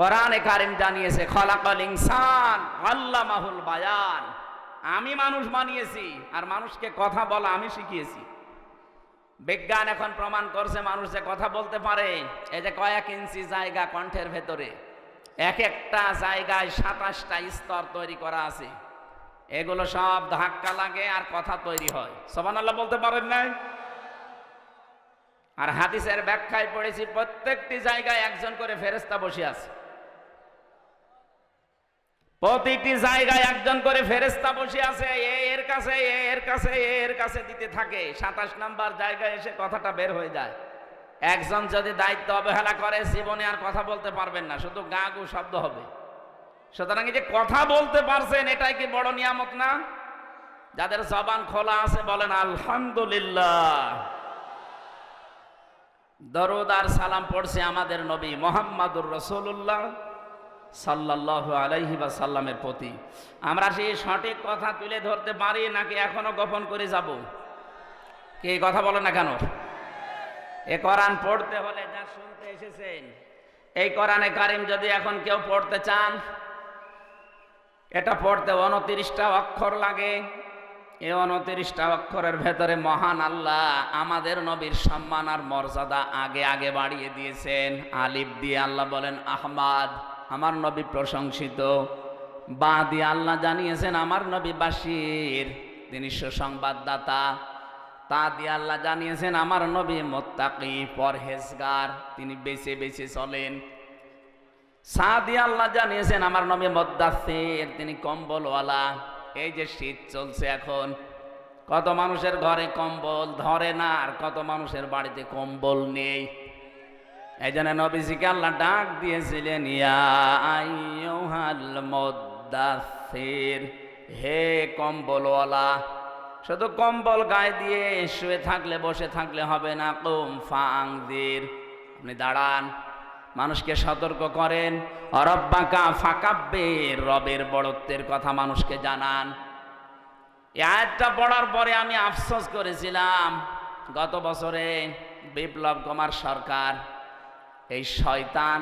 কোরআনে কারিম জানিয়েছে, খলাকল ইনসান আল্লামাহুল বায়ান। আমি মানুষ বানিয়েছি, আর মানুষকে কথা বলা আমি শিখিয়েছি। বিজ্ঞান এখন প্রমাণ করছে, মানুষ যে কথা বলতে পারে, এই যে কয়েক ইঞ্চি জায়গা কণ্ঠের ভেতরে, এক একটা জায়গায় সাতাশটা স্তর তৈরি করা আছে। এগুলো সব ধাক্কা লাগে আর কথা তৈরি হয়। সবান আল্লাহ বলতে পারেন নাই? আর হাদিসের ব্যাখ্যায় পড়েছি, প্রত্যেকটি জায়গায় একজন করে ফেরেস্তা বসে আছে। প্রতিটি জায়গায় একজন করে ফেরেস্তা বসে আছে এর কাছে এর কাছে এর কাছে দিতে থাকে। সাতাশ নাম্বার জায়গায় এসে কথাটা বের হয়ে যায়। একজন যদি দায়িত্ব অবহেলা করে, জীবনে আর কথা বলতে পারবেন না, শুধু গা গু শব্দ হবে। সুতরাং যে কথা বলতে পারছেন, এটাই কি বড় নিয়ামত না? যাদের জবান খোলা আছে বলেন, আলহামদুলিল্লাহ। দরুদ আর সালাম পড়ছে আমাদের নবী মোহাম্মদুর রসুল্লাহ সাল্লাহ আলাইহি বা সাল্লামের প্রতি। আমরা সেই সঠিক কথা তুলে ধরতে পারি নাকি এখনও গোপন করে যাব? কে কথা বলে না কেন? এ কোরআন পড়তে হলে যা শুনতে এসেছেন, এই কোরআনে কারিম যদি এখন কেউ পড়তে চান, এটা পড়তে উনতিরিশটা অক্ষর লাগে। এই উনতিরিশটা অক্ষরের ভেতরে মহান আল্লাহ আমাদের নবীর সম্মান আর মর্যাদা আগে আগে বাড়িয়ে দিয়েছেন। আলিফ দিয়ে আল্লাহ বলেন, আহমাদ। আমার নবী প্রশংসিত। বা দিয়ে আল্লাহ জানিয়েছেন আমার নবী বাসির তিনি সুসংবাদদাতা। তা দিয়ে আল্লাহ জানিয়েছেন আমার নবী মোত্তাকি, পরহেজগার। তিনি বেছে বেছে চলেন। সাদি আল্লাহ জানিয়েছেন আমার নবী মদ্দাসের তিনি কম্বলওয়ালা। এই যে শীত চলছে এখন। কত মানুষের ঘরে কম্বল ধরে না, আর কত মানুষের বাড়িতে কম্বল নেই। এই নবীজিকে আল্লাহ ডাক দিয়েছিলেন হে কম্বলওয়ালা, শুধু কম্বল গায়ে দিয়ে শুয়ে থাকলে, বসে থাকলে হবে না, কুম ফাংদির আপনি দাঁড়ান, মানুষকে সতর্ক করেন, অরব্বাকা ফাকাব্বের রবের বড়ত্বের কথা মানুষকে জানান। আয়াতটা পড়ার পরে আমি আফসোস করেছিলাম, গত বছরে বিপ্লব কুমার সরকার এই শয়তান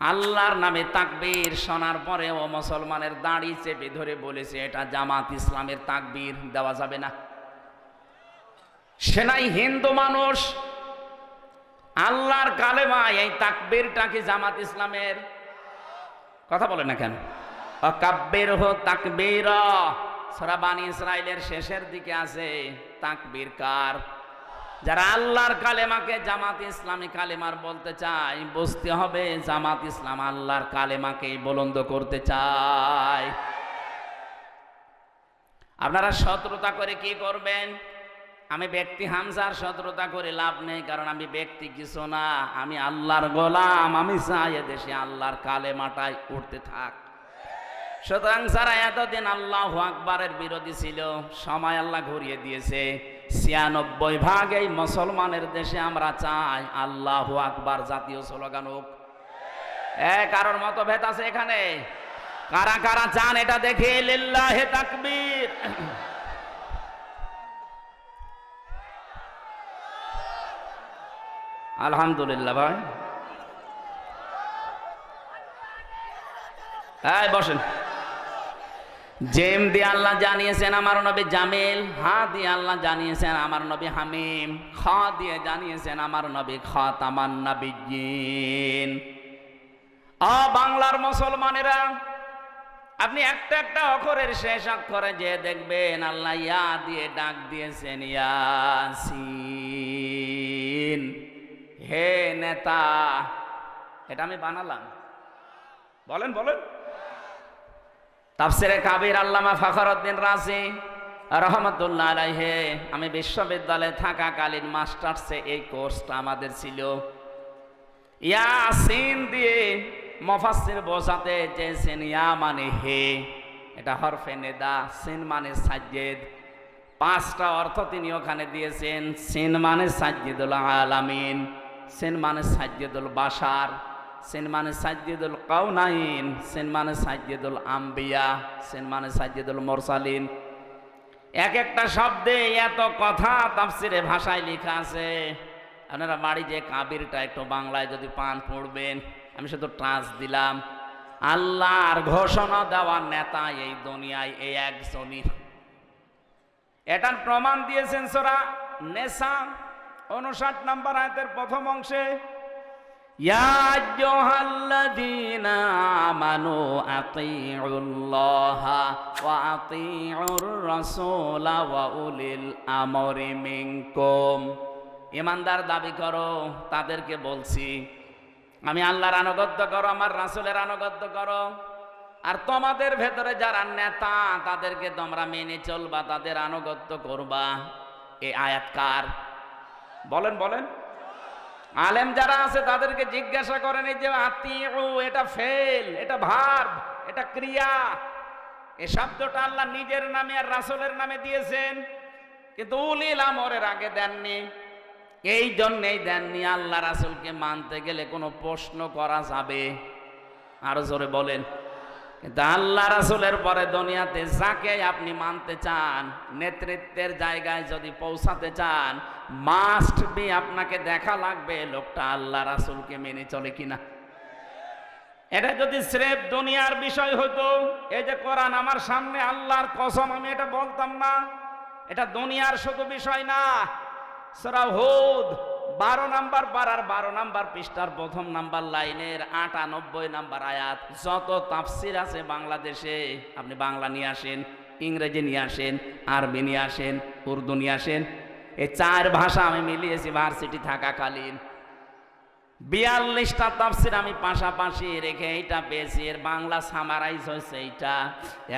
আল্লাহর নামে তাকবীর শোনার পরে ও মুসলমানের দাড়ি চেপে ধরে বলেছে, এটা জামাত ইসলামের তাকবীর, দেওয়া যাবে না। সেনাই হিন্দু মানুষ। আল্লাহর কালেমা এই তাকবীরটা কি জামাত ইসলামের? কথা বলে না কেন? অকাব্যের হো তাকবীর। সরা ইসরায়েলের শেষের দিকে আছে, তাকবীর কার? যারা আল্লাহর কালেমাকে জামাত ইসলামী কালেমার বলতে চায়, বুঝতে হবে জামাত ইসলাম আল্লাহর কালেমাকেই বলন্দ করতে চায়। আপনারা শত্রুতা করে কি করবেন? আমি ব্যক্তি হামজার শত্রুতা করে লাভ নেই, কারণ আমি ব্যক্তি কিছু না। আমি আল্লাহর গোলাম, আমি চাই দেশে আল্লাহর কালেমাটাই উঠতে থাক। সুতরাং যারা এতদিন আল্লাহ আকবরের বিরোধী ছিল, সময় আল্লাহ ঘুরিয়ে দিয়েছে। ছিয়ানব্বই ভাগ এই মুসলমানের দেশে আমরা চাই আল্লাহ আকবার জাতীয় স্লোগান হোক। এ, কারোর মতো ভেদ আছে এখানে? কারা কারা চান এটা দেখে? লিল্লাহে তাকবীর। আলহামদুলিল্লাহ ভাই। হ্যাঁ বসেন। জেম দিয়ে আল্লাহ জানিয়েছেন আমার নবী জামিল, হা দিয়ে আল্লাহ জানিয়েছেন আমার নবী হামিম, খ দিয়ে জানিয়েছেন আমার নবী খ খাতামান নবীন আ বাংলার মুসলমানেরা, আপনি একটা একটা অক্ষরের শেষ অক্ষরে যে দেখবেন আল্লাহ ইয়া দিয়ে ডাক দিয়েছেন ইয়াসিন। হে নেতা, এটা আমি বানালাম। বলেন বলেন। তাফসিরে কাবির আল্লামা ফখরউদ্দিন রাজি রহমতুল্লাহ আলাইহে। আমি বিশ্ববিদ্যালয়ে থাকাকালীন মাস্টার্সে এই কোর্সটা আমাদের ছিল। ইয়াসিন দিয়ে মফাসির বোঝাতে চেয়েছেন, ইয়া মানে হে। এটা হরফে নেদা, সিন মানে সাজ্জেদ। পাঁচটা অর্থ তিনি ওখানে দিয়েছেন, সিন মানে সাজ্জেদুল আলামিন, সিন মানে সাজ্জেদুল বাসার সিন মানে সাজ্জেদুল কাউনাইন সিন মানে সাজ্জেদুল আম্বিয়া সেন মানে সাজ্জেদুল মোরসালিন। এক একটা শব্দে এত কথা তাফসিরে ভাষায় লেখা আছে। আপনারা বাড়ি যে কাবিরটা একটু বাংলায় যদি পান পড়বেন, আমি শুধু ট্রান্স দিলাম। আল্লাহর ঘোষণা দেওয়ার নেতা এই দুনিয়ায় এই এক একজনই এটার প্রমাণ দিয়েছেন সোরা নেশা উনষাট নম্বর আয়তের প্রথম অংশে। ইমানদার দাবি করো, তাদেরকে বলছি, আমি আল্লাহর আনুগত্য করো, আমার রাসুলের আনুগত্য করো। আর তোমাদের ভেতরে যারা নেতা, তাদেরকে তোমরা মেনে চলবা, তাদের আনুগত্য করবা। এই আয়াতকার বলেন বলেন। আলেম যারা আছে, তাদেরকে জিজ্ঞাসা করেন, এই যে আতিউ, এটা ফেল, এটা ভার এটা ক্রিয়া। এ শব্দটা আল্লাহ নিজের নামে আর রাসুলের নামে দিয়েছেন। কিন্তু উলিল আমরের আগে দেননি। এই জন্যেই দেননি আল্লাহ রাসুলকে মানতে গেলে কোনো প্রশ্ন করা যাবে। আরও জোরে বলেন। কিন্তু আল্লাহ রাসুলের পরে দুনিয়াতে যাকে আপনি মানতে চান, নেতৃত্বের জায়গায় যদি পৌঁছাতে চান মাস্ট বি আপনাকে দেখা লাগবে, লোকটা আল্লাহ রাসুলকে মেনে চলে কিনা। এটা যদি স্রেফ দুনিয়ার বিষয় হতো, এই যে কোরআন আমার সামনে আল্লাহর কসম, আমি এটা বলতাম না। এটা দুনিয়ার শুধু বিষয় না বারো নাম্বার পাড়ার বারো নাম্বার পৃষ্ঠার প্রথম নাম্বার লাইনের আটানব্বই নাম্বার আয়াত, যত তাফসির আছে বাংলাদেশে, আপনি বাংলা নিয়ে আসেন, ইংরেজি নিয়ে আসেন, আরবি নিয়ে আসেন, উর্দু নিয়ে আসেন, এই চার ভাষা আমি মিলিয়েছি ভার্সিটি থাকাকালীন। বিয়াল্লিশটা তাফসির আমি পাশাপাশি রেখে এইটা পেয়েছি। এর বাংলা সামারাইজ হয়েছে এইটা।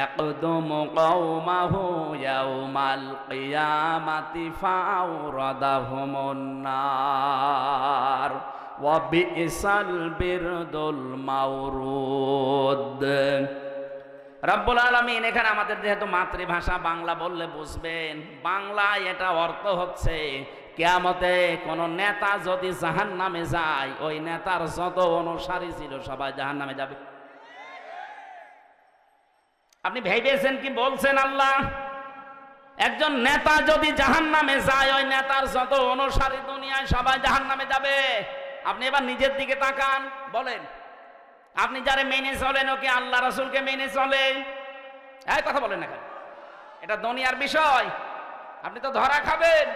একদম কওমাহু ইয়াউমাল কিয়ামাতি ফাওরাদাহুমুন নার ওয়া বিসাল বিরদুল মাওরুদ রব্বুল আলমিন, এখানে আমাদের যেহেতু মাতৃভাষা বাংলা বললে বুঝবেন, বাংলায় এটা অর্থ হচ্ছে কেয়ামতে কোন নেতা যদি জাহান নামে যায়, ওই নেতার যত অনুসারী ছিল সবাই জাহান নামে যাবে। আপনি ভেবেছেন কি বলছেন আল্লাহ? একজন নেতা যদি জাহান নামে যায়, ওই নেতার যত অনুসারী দুনিয়ায় সবাই জাহান নামে যাবে। আপনি এবার নিজের দিকে তাকান, বলেন, আপনি যারা মেনে চলেন ওকে আল্লাহ রসুলকে মেনে চলে? এই কথা বলেন না এটা দুনিয়ার বিষয়। আপনি তো ধরা খাবেন।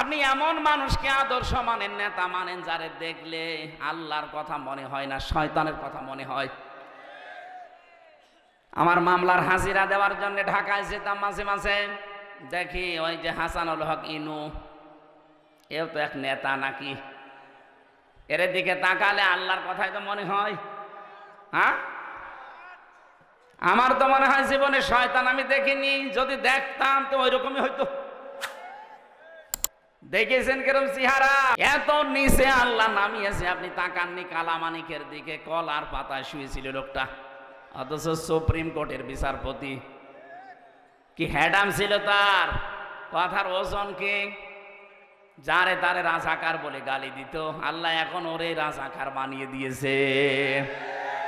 আপনি এমন মানুষকে আদর্শ মানেন, নেতা মানেন, যারে দেখলে আল্লাহর কথা মনে হয় না, শয়তানের কথা মনে হয়। আমার মামলার হাজিরা দেওয়ার জন্য ঢাকায় যেতাম মাঝে মাঝে। দেখি ওই যে হাসানুল হক ইনু, এও তো এক নেতা নাকি। এর দিকে তাকালে আল্লাহর কথাই তো মনে হয়। হ্যাঁ? আমার তো মনে হয় জীবনে শয়তান আমি দেখিনি, যদি দেখতাম তো ওই রকমই হইতো। দেখেছেন কেরম চেহারা? এত নিচে আল্লাহ নামিয়েছে, আপনি তাকাননি কালামানিকের দিকে, কল আর পাতা শুয়েছিল লোকটা। অথচ সুপ্রিম কোর্টের বিচারপতি। কি হ্যাডাম ছিল তার? কথার ওজন কি? যারে তারে রাজাকার বলে গালি দিত। আল্লাহ এখন ওরে রাজাকার বানিয়ে দিয়েছে।